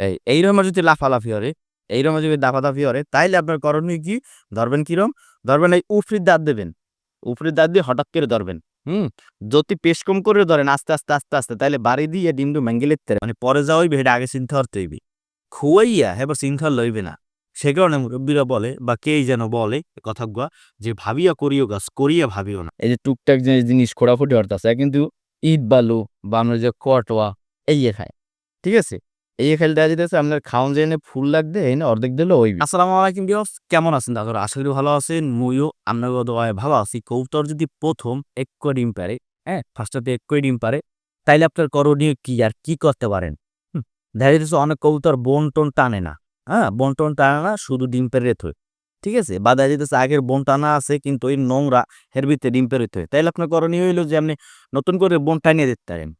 এই, এইরকম যদি লাফালাফি হরে এইরকম যদি দাফাদাফি হরে তাইলে আপনার করণীয় কি? ধরবেন কিরম? ধরবেন এই উফরির দাঁত দেবেন। উফরির দাঁত দিয়ে হঠাৎ করে ধরবেন। হুম? যদি পেশ কম করে ধরেন, আস্তে আস্তে আস্তে আস্তে, তাইলে বাড়ি দিয়ে ডিমডু ম্যাঙ্গেলের মানে পরে যা হইবে এটা আগে করতে হইবে। খুয়াইয়া হেবার চিন্তা লইবে না। সে কারণে মুরব্বীরা বলে, বা কেই যেন বলে কথা গুয়া, যে ভাবিয়া করিও গাছ, করিয়া ভাবিও না। এই যে টুকটাক যে জিনিস খোড়াফুটি হরতাছে কিন্তু ইট, বালু, বা আমরা যে কটোয়া এই খায়। ঠিক আছে? এই খেল দেওয়া যেতেছে আপনার খাওয়ান যে এনে ফুল লাগবে এই না অর্ধেক দিলে ওই আসসালামু আলাইকুম বিয়স কেমন আছেন? দাদা, আশা করি ভালো আছেন, মুইও আপনার দোয়ায় ভালো আছি। কৌতর যদি প্রথম এক করে ডিম পারে হ্যাঁ ফার্স্টতে এক করে ডিম পারে, তাইলে আপনার করণীয় কি আর কি করতে পারেন? দেখা যেতেছে অনেক কবুতর বন টন টানে না হ্যাঁ বন টন টানে না, শুধু ডিম পেরে হয়, ঠিক আছে? বা দেখা যেতেছে আগের বন টানা আছে, কিন্তু ওই নোংরা হের ভিতরে ডিম পেরে হয়। তাইলে আপনার করণীয় হইল যে আপনি নতুন করে বন টানিয়ে দিতে পারেন।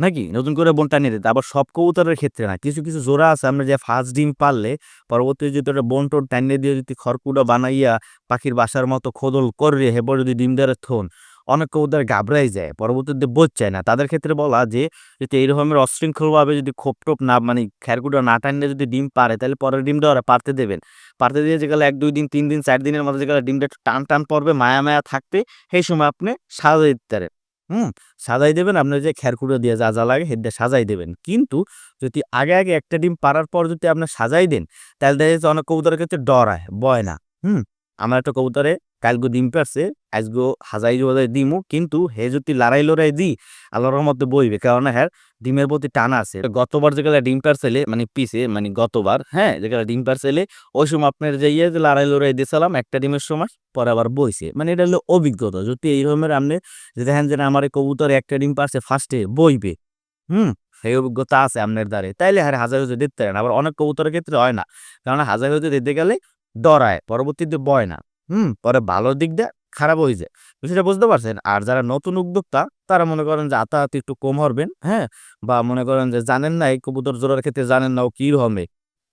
নাকি? নতুন করে বন টানিয়ে দিতে আবার সব কবুতরের ক্ষেত্রে না, কিছু কিছু জোড়া আছে। আমরা যে ফার্স্ট ডিম পারলে, পরবর্তী যদি ওটা বন টন টানিয়ে দিয়ে যদি খড়কুটা বানাইয়া পাখির বাসার মতো খোদল করে হেবর যদি ডিম দেওয়ার থন, অনেক কবুতর ঘাবড়াই যায়। পরবর্তীতে বোঝ চায় না। তাদের ক্ষেত্রে বলা যে, যদি এই রকমের অশৃঙ্খলভাবে যদি খোপ টোপ না মানে খেরকুটা না টানিয়ে যদি ডিম পারে, তাহলে পরের ডিমটা ওরা পারতে দেবেন। পারতে দিয়ে যেগুলো এক, দুই দিন, তিন দিন, চার দিনের মধ্যে যেগুলো ডিমটা একটু টান টান পড়বে, মায়া মায়া থাকবে সেই সময় আপনি সাজা দিতে পারেন। হুম? সাজাই দেবেন, আপনার যে খেরকুটো দিয়ে যা যা লাগে হেডে সাজাই দেবেন। কিন্তু যদি আগে আগে একটা ডিম পারার পর যদি আপনার সাজাই দেন, তাহলে দেখা যাচ্ছে অনেক কবুতরের ক্ষেত্রে ডরায় বয় না। হুম? আমার একটা কবুতরে কালগো ডিম পারছে আজগো হাজাই জোয়াই দিমু, কিন্তু হে যদি লড়াই লড়াই দি, আল্লাহর রহমতে বইবে, কারণ হ্যাঁ ডিমের প্রতি টানা আছে। গতবার যেগুলো ডিম পারছেলে মানে পিছে মানে গতবার হ্যাঁ যেগুলো ডিম পারছেলে, ওই সময় আপনার যে ইয়ে লড়াই লড়াই দিয়েছিলাম, একটা ডিমের সময়, পরে আবার বইছে। মানে এটা হলো অভিজ্ঞতা, যদি এই রকমের আপনি যে দেখেন যে আমার এই কবুতর একটা ডিম পারছে ফার্স্টে বইবে, হুম, সেই অভিজ্ঞতা আছে আপনার দ্বারে। তাইলে হ্যাঁ হাজার হাজার দিতে পারেন আবার অনেক কবুতরের ক্ষেত্রে হয় না, কারণ হাজার হাজার দিতে গেলে ডরায়, পরবর্তীতে বয় না। হুম, পরে ভালো দিক দিকটা খারাপ হয়ে যায় সেটা বুঝতে পারছেন? আর যারা নতুন উদ্যোক্তা, তারা মনে করেন যে আতাহাতি একটু কম হরবেন হ্যাঁ? বা মনে করেন যে জানেন না, এই কবুতর জোড়ার ক্ষেত্রে জানেন না ও কি হবে।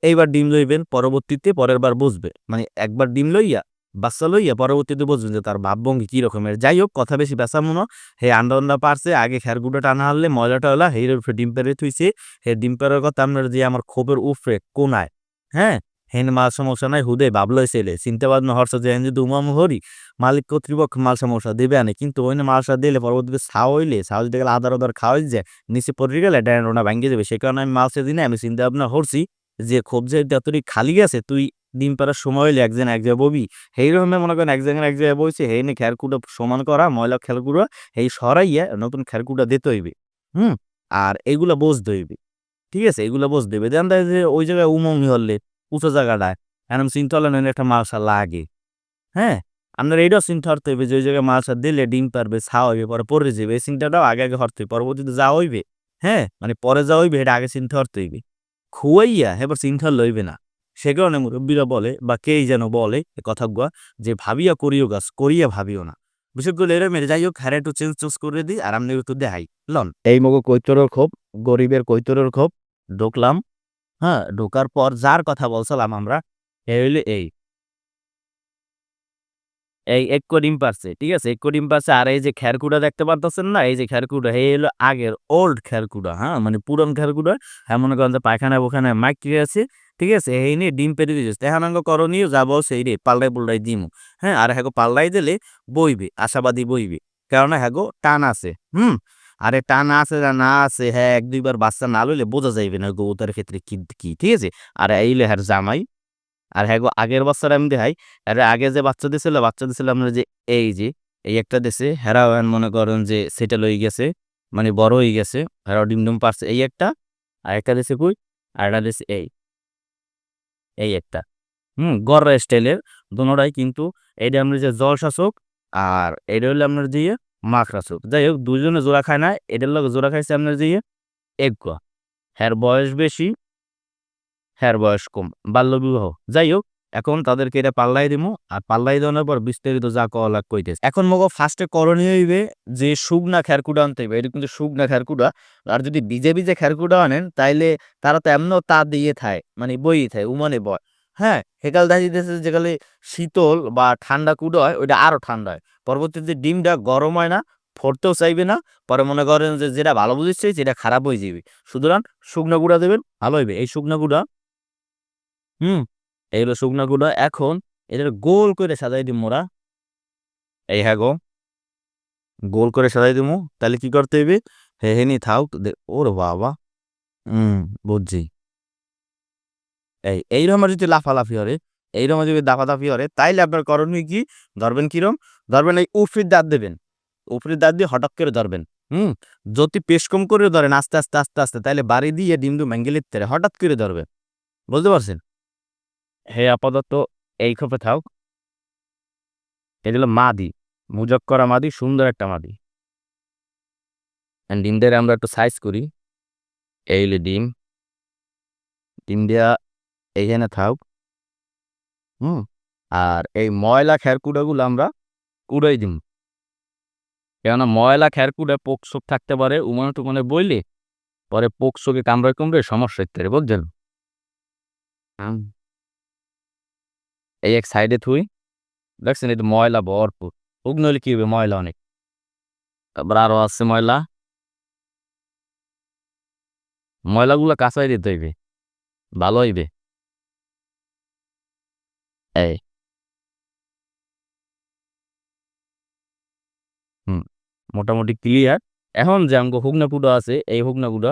এইবার ডিম লইবেন, পরবর্তীতে পরের বার বুঝবে। মানে একবার ডিম লইয়া, বাচ্চা লইয়া পরবর্তীতে বুঝবেন যে তার ভাবভঙ্গি কী রকমের। যাই হোক, কথা বেশি বেসা মনো। হে আন্ডা পারছে, আগে খেরগুটো টানা হারলে ময়লাটা হলা হের উপরে ডিম পেরে থুইছে। হে ডিম পেরার কথা আপনার যে আমার ক্ষোভের উফরে কোনায় হ্যাঁ? হেন মাল সমস্যা নাই, হুদে ভাবলই ছেলে চিন্তা ভাবনা হরছ যে যদি উমাম হরি, মালিক কর্তৃপক্ষ মাল সমস্যা দেবে আনে। কিন্তু ওই মালসা দিলে পরবর্তীতে ছাও হইলে, ছাও দিতে গেলে আদার আদার খাওয়াই যায় নিচে পড়ে গেলে ড্যান ওনা ভাঙ্গে যাবে। সে কারণে আমি মালসা দিনে আমি চিন্তা ভাবনা হরছি যে যে যতটি খালি গেছে, তুই ডিম পাড়ার সময় হইলে একজন এক জায়গায় ববি। সেই রকমের মনে করেন এক জায়গায় এক জায়গায় বইছে, হেই নে খেরকুটা সমান করা, ময়লা খেরকুটা এই সরাইয়া নতুন খেরকুটা দিতে হইবে। হুম? আর এইগুলা বুঝতে হইবে ঠিক আছে? এগুলা বুঝতে হইবে দেন যে ওই জায়গায় উমঙ্গি হলে উঁচু জায়গাটায়। এরম চিন্তা হলে একটা মালসা লাগে। হ্যাঁ? আপনার এইটাও চিন্তা হতে হইবে যে, ওই জায়গায় মালসা দিলে ডিম পারবে ছা হইবে, পরে পরে যাবে এই চিন্তাটাও আগে আগে হরতে হইবে। পরবর্তীতে যা হইবে হ্যাঁ? মানে পরে যা হইবে এটা আগে চিন্তা হতে হইবে। খুয়াইয়া এবার চিন্তা লইবে না। সে কারণে মুরব্বীরা বলে, বা কেই যেন বলে, এ কথাগুয়া যে ভাবিয়া করিও গাছ, করিয়া ভাবিও না। বিশেষ করে এর যাই হোক হ্যাঁ একটু চেঞ্জ চেঞ্জ করে দিই, আর আপনি একটু দেখাই। লন। এই মগো কৈতরের ক্ষোভ, গরিবের কৈতরের ক্ষোভ, ঢুকলাম। হ্যাঁ ঢোকার পর যার কথা বলছিলাম আমরা, এ হইলে এই। এই এক ডিম পারছে ঠিক আছে? এক ডিম পারছে আর এই যে খেরকুটা দেখতে পারতেছেন না? এই যে খেরকুটা এই হলো আগের ওল্ড খেরকুটা হ্যাঁ? মানে পুরন খেরকুটা হ্যাঁ মনে করেন যে পায়খানা ওখানে মাইক আছে, ঠিক আছে? এই নিয়ে ডিম পেরে দিয়েছে। এখন আঙ্গ করণীয় যাব সেই রে পাল্লাই পুল্লাই দিমু হ্যাঁ? আর হ্যাগো পাল্লাই দিলে বইবে, আশাবাদী বইবে। কারণ হ্যাগো টান আছে, হুম? আরে টান আছে না না আছে হ্যাঁ এক, দুইবার বাচ্চা না লইলে বোঝা যাইবে না গৌতার ক্ষেত্রে কি কি, ঠিক আছে? আর এইলে হ্যার জামাই, আর হ্যাঁ গো, আগের বাচ্চাটা আমি দেখাই, আরে আগে যে বাচ্চা দিছিল বাচ্চা দিছিল আমরা যে এই যে, এই একটা দেশে হেরাও এখন মনে করেন যে সেটা লই গেছে মানে বড় হয়ে গেছে, হেরাও ডিম ডিম পারছে, এই একটা, আর একটা দেশে কই? আর একটা দেশে এই এই একটা, হুম, গড় স্টাইলের দোনোটাই কিন্তু, এইটা আমরা যে জল শাসক আর এটা হলো আপনার দিয়ে শাসক যাই হোক দুজনে জোড়া খায় না এটার লোক জোড়া খাইছে আপনার দিয়ে এক হ্যার বয়স বেশি হ্যার বয়স কম, বাল্য বিবাহ। যাই হোক এখন তাদেরকে এটা পাল্লাই দিব আর পাল্লাই দেওয়ার পর বিস্তারিত যা কওয়া লাগ কইতেছে। এখন মগো ফার্স্টে করণীয় হইবে যে শুকনা খেরকুটা আনতে হইবে, এটা কিন্তু শুকনা খেরকুটা আর যদি বিজে বিজে খেরকুটা আনেন, তাইলে তারা তো এমনও তা দিয়ে থায় মানে বই থায়, উমানে বয়। হ্যাঁ হেকাল দেখা যেতেছে যেকালে শীতল বা ঠান্ডা কুড়ো হয়, ওইটা আরও ঠান্ডা হয়। পরবর্তীতে ডিমটা গরম হয় না ফরতেও চাইবে না, পরে মনে করেন যে যেটা ভালো বুঝেছে সেটা খারাপ হয়ে যাবে সুতরাং শুকনো গুঁড়া দেবেন, ভালো হইবে। এই শুকনো গুঁড়া, হুম, এইগুলো শুকনো গুঁড়া এখন এদের গোল করে সাজাই দিব মোরা এই হ্যাঁ গো, গোল করে সাজাই দিব তাহলে কি করতে হইবে? হে হে, নি থাক ওরে বাবা, হুম, বুঝছি। এই এইরকম যদি লাফালাফি হরে এইরকম যদি দাফাদাফি হরে তাইলে আপনার করণীয় কি? ধরবেন কিরম? ধরবেন এই উফরির দাঁত দেবেন। উফরির দাঁত দিয়ে হঠাৎ করে ধরবেন, হুম? যদি পেশ কম করে ধরেন, আস্তে আস্তে আস্তে আস্তে, তাইলে বাড়ি দিয়ে ডিম দু ম্যাঙ্গেলির তেরে হঠাৎ করে ধরবে বুঝতে পারছেন? হে আপাতত এই খোপে থাক। এটা হলো মাদি, মুজক করা মাদি, সুন্দর একটা মাদি। And ডিমদের আমরা একটু সাইজ করি। এই হলো ডিম। ডিম দেওয়া এইখানে থাক। হুম? আর এই ময়লা খেরকুটাগুলো আমরা কুড়াই দিম কেননা ময়লা খেরকুটে পোক শোক থাকতে পারে উমানে টুমানে বইলে পরে পোক শোকে কামড়ে কামড়ে সমস্যা পারে বুঝছেন? এই এক সাইডে থুই দেখছেন তো ময়লা ভরপুর নইলে কি হবে ময়লা অনেক। তারপর আরও আছে ময়লা। ময়লাগুলো কাঁচাই দিতে হইবে ভালো হইবে। এই হুম, মোটামুটি ক্লিয়ার এখন যে আমাকে হুগনা কুড়া আছে, এই হুগনা কুড়া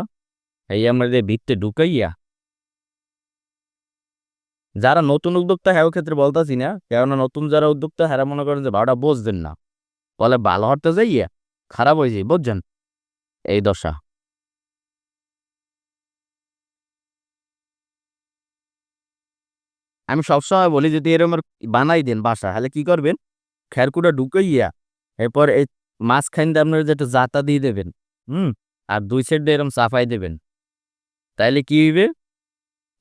এই আমরা যে ভিতরে ঢুকাইয়া, যারা নতুন উদ্যোক্তা হ্যাঁ ক্ষেত্রে বলতাছি না, কেননা নতুন যারা উদ্যোক্তা হ্যাঁ মনে করেন যে ভাড়া বুঝবেন না, বলে ভালো হতে যাইয়া, খারাপ হয়ে যায় বুঝছেন? এই দশা। আমি সবসময় বলি যদি এরকম আর বানাই দেন বাসা, তাহলে কি করবেন? খেরকুটা ঢুকাইয়া এরপর এই মাঝখান দিয়ে আপনার যেটা জাতা দিয়ে দেবেন, হুম? আর দুই সাইড দিয়ে এরকম চাপাই দেবেন। তাইলে কি হইবে?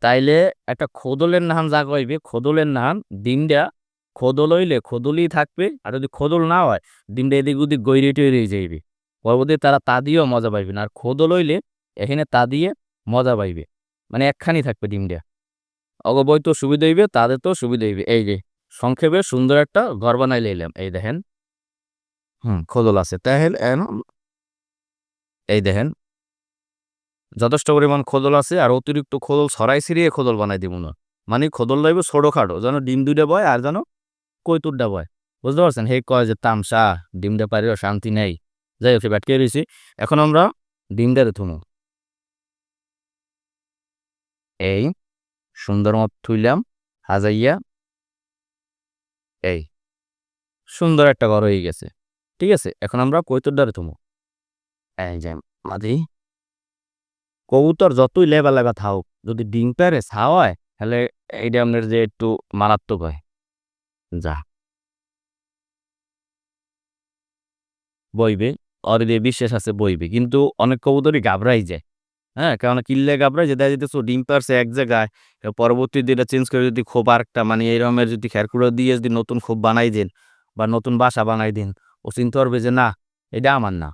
তাইলে একটা খোদলের নাহান যা কইবে খোদলের নাহান ডিমটা খোদল হইলে খোদলই থাকবে, আর যদি খোদল না হয়, ডিমটা এদিক ওদিক গৈরে টৈরে যাইবে। পরবর্তী তারা তা দিয়েও মজা পাইবে না আর খোদল হইলে এখানে তা দিয়ে মজা পাইবে। মানে একখানি থাকবে ডিমটা। অগবই তো সুবিধা হইবে, তাদের তো সুবিধা হইবে। এই যে, সংক্ষেপে সুন্দর একটা ঘর বানাই লইলাম, এই দেখেন। হুম, খোদল আছে। তাহলে এই দেখেন। যথেষ্ট পরিমাণ খোদল আছে, আর অতিরিক্ত খোদল ছড়াই ছিড়িয়ে খোদল বানাই দিব না। মানে খোদল লাগবে ছোটো খাটো, যেন ডিম দুইটা বয় আর যেন কৈতুরটা বয়। বুঝতে পারছেন? হে কয় যে তামসা, ডিমটা পারিও শান্তি নেই। যাই হোক ব্যাটকে রয়েছি এখন আমরা ডিমটারে থুমো এই সুন্দর মত থুইলাম হাজাইয়া এই, সুন্দর একটা ঘর হয়ে গেছে। ঠিক আছে, এখন আমরা কৈতুরডারে থুমো। এই যে মাঝি কবুতর যতই লেবা লেবা থাক যদি ডিম পারে ছাওয়ায় তাহলে এইটা আপনার যে একটু মারাত্মক হয়। যা। বইবে দিয়ে বিশ্বাস আছে বইবে, কিন্তু অনেক কবুতরই গাবড়াই যায়। হ্যাঁ? কারণ কিল্লে গাবড়াই যে দেখা যেতেছো ডিম পারছে এক জায়গায় পরবর্তী দিনে চেঞ্জ করে যদি খোপ আরেকটা মানে এই রকমের যদি খেরকুড়ো দিয়ে যদি নতুন খোপ বানাই দেন বা নতুন বাসা বানাই দিন, ও চিন্তা করবে যে, না, এটা আমার না।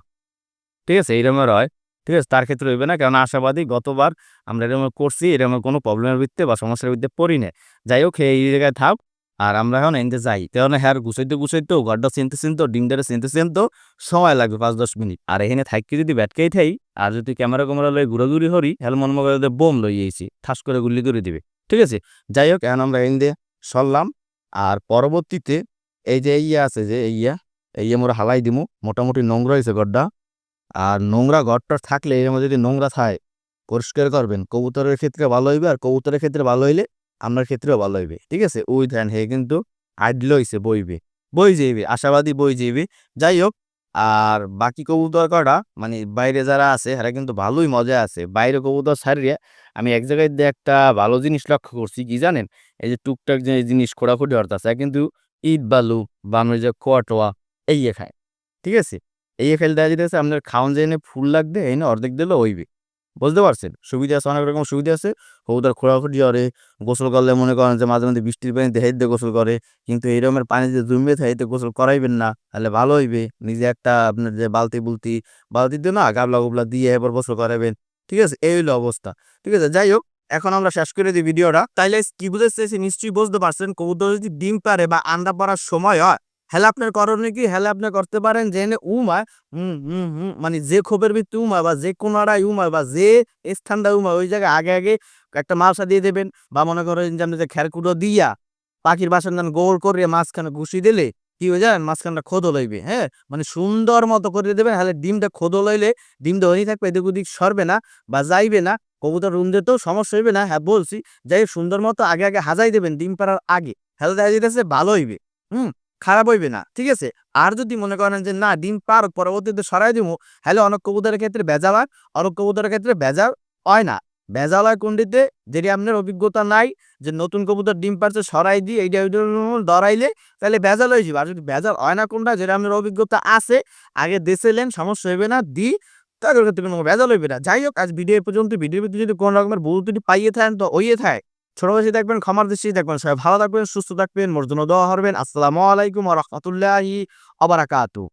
ঠিক আছে? এইরকমের হয়। ঠিক আছে? তার ক্ষেত্রে হইবে না। কারণ আশাবাদী গতবার আমরা এরকম করছি, এরকম কোনো প্রবলেমের ভিত্তিতে বা সমস্যার ভিত্তিতে পড়ি না যাই হোক, এই জায়গায় থাক। আর আমরা এখন এনতে যাই। তেমন হ্যাঁ গুছাইতে গুছাইতেও ঘরটা চিনতে চিনতেও ডিমটারে চিনতে চিনতেও সময় লাগবে পাঁচ দশ মিনিট। আর এখানে থাকি যদি ব্যাটকেই থাই, আর যদি ক্যামেরা ক্যামেরা লই ঘুরাঘুরি হরি হ্যাঁ মন মনে বোম লই এইছি ঠাস করে গুলি করে দিবে। ঠিক আছে? যাই হোক, এখন আমরা এন দিয়ে সরলাম। আর পরবর্তীতে এই যে ইয়া আছে যে, এই ইয়া, এই আমরা হালাই দিমু। মোটামুটি নোংরা হয়েছে গড্ডা আর নোংরা ঘরটা থাকলে মধ্যে যদি নোংরা থাকে পরিষ্কার করবেন, কবুতরের ক্ষেত্রে ভালো হইবে, আর কবুতরের ক্ষেত্রে ভালো হইলে আপনার ক্ষেত্রেও ভালো হইবে, ঠিক আছে? ওই ধ্যান হে কিন্তু আইডল হইছে, বইবে, বই যাইবে, আশাবাদী বই যাইবে। যাই হোক আর বাকি কবুতর কটা মানে বাইরে যারা আছে, এরা কিন্তু ভালোই মজা আছে। বাইরে কবুতর ছাড়িয়ে আমি এক জায়গায় একটা ভালো জিনিস লক্ষ্য করছি, কি জানেন? এই যে টুকটাক যে জিনিস খোঁড়াখুঁটি হরতাছে কিন্তু ইট, বালু, বা আমরা যে খোয়া টোয়া এই খায়, ঠিক আছে? এই ফেল দেওয়া আপনার খাওয়ান যে ফুল লাগবে, এনে অর্ধেক দিলে ওইবে বুঝতে পারছেন? সুবিধা আছে, অনেক রকম সুবিধা আছে। কবুতর খোঁড়াখুঁটি করে, গোসল করলে মনে করেন যে মাঝে মাঝে বৃষ্টির পানি দেহে দিয়ে গোসল করে, কিন্তু এই রকমের পানি যে জমবে থাকে গোসল করাইবেন না, তাহলে ভালো হইবে। নিজে একটা আপনার যে বালতি বুলতি, বালতি দিয়ে না গাবলা গুবলা দিয়ে এবার গোসল করাবেন ঠিক আছে? এই হইল অবস্থা, ঠিক আছে? যাই হোক, এখন আমরা শেষ করে দিই ভিডিওটা। তাইলে কি বুঝতে চেয়েছি নিশ্চয়ই বুঝতে পারছেন, কবুতর যদি ডিম পারে বা আন্ডা পারার সময় হয় হেলে আপনার করণীয় কি? হেলে আপনি করতে পারেন যে উমায়, হুম হুম হুম মানে যে খোপের ভিত্তি উমায় বা যে কোনাড়ায় উমায় বা যে স্থানটা উমায়, ওই জায়গায় আগে আগে একটা মালসা দিয়ে দেবেন বা মনে করেন যে আপনি যে খেরকুটো দিয়া পাখির বাসার দান গোল করে মাঝখানে ঘুষি দিলে কি হয়ে যায়? মাঝখানটা খোদো লইবে হ্যাঁ? মানে সুন্দর মতো করে দেবেন, হলে ডিমটা খোদো লইলে ডিমটা হয়েই থাকবে, এদিক ওদিক সরবে না বা যাইবে না। কবুতর রুম দিতেও সমস্যা হইবে না হ্যাঁ বলছি। যাই সুন্দর মতো আগে আগে হাজাই দেবেন ডিম পাড়ার আগে। হ্যালো দেখা যেতেছে ভালো হইবে, হুম? খারাপ হইবে না, ঠিক আছে? আর যদি মনে করেন যে, না, ডিম পার, পরবর্তীতে সরাই দিব হ্যালো অনেক কবুতরের ক্ষেত্রে ভেজাল হয়, অনেক কবুতরের ক্ষেত্রে ভেজাল হয় না। ভেজাল হয় কোনটিতে? যেটি আপনার অভিজ্ঞতা নাই, যে নতুন কবুতর ডিম পারছে, সরাই দিয়ে এইটা দরাইলে তাহলে ভেজাল হয়ে যাবে। আর যদি ভেজাল হয় না কোনটা, যেটা আপনার অভিজ্ঞতা আছে, আগে দেশেলেন সমস্যা হইবে না দি তাদের ক্ষেত্রে কোনো ভেজাল হইবে না। যাই হোক, আজ ভিডিও পর্যন্ত ভিতরে যদি কোনো রকমের ভুল ত্রুটি পাইয়ে থাকেন, তো ওইয়ে থাকে। ছোট বেশি দেখবেন, ক্ষমার দৃষ্টি দেখবেন। সবাই ভালো থাকবেন, সুস্থ থাকবেন মোর জন্য দোয়া আসসালামু আলাইকুম রহমতুল্লাহি আবারাকাতু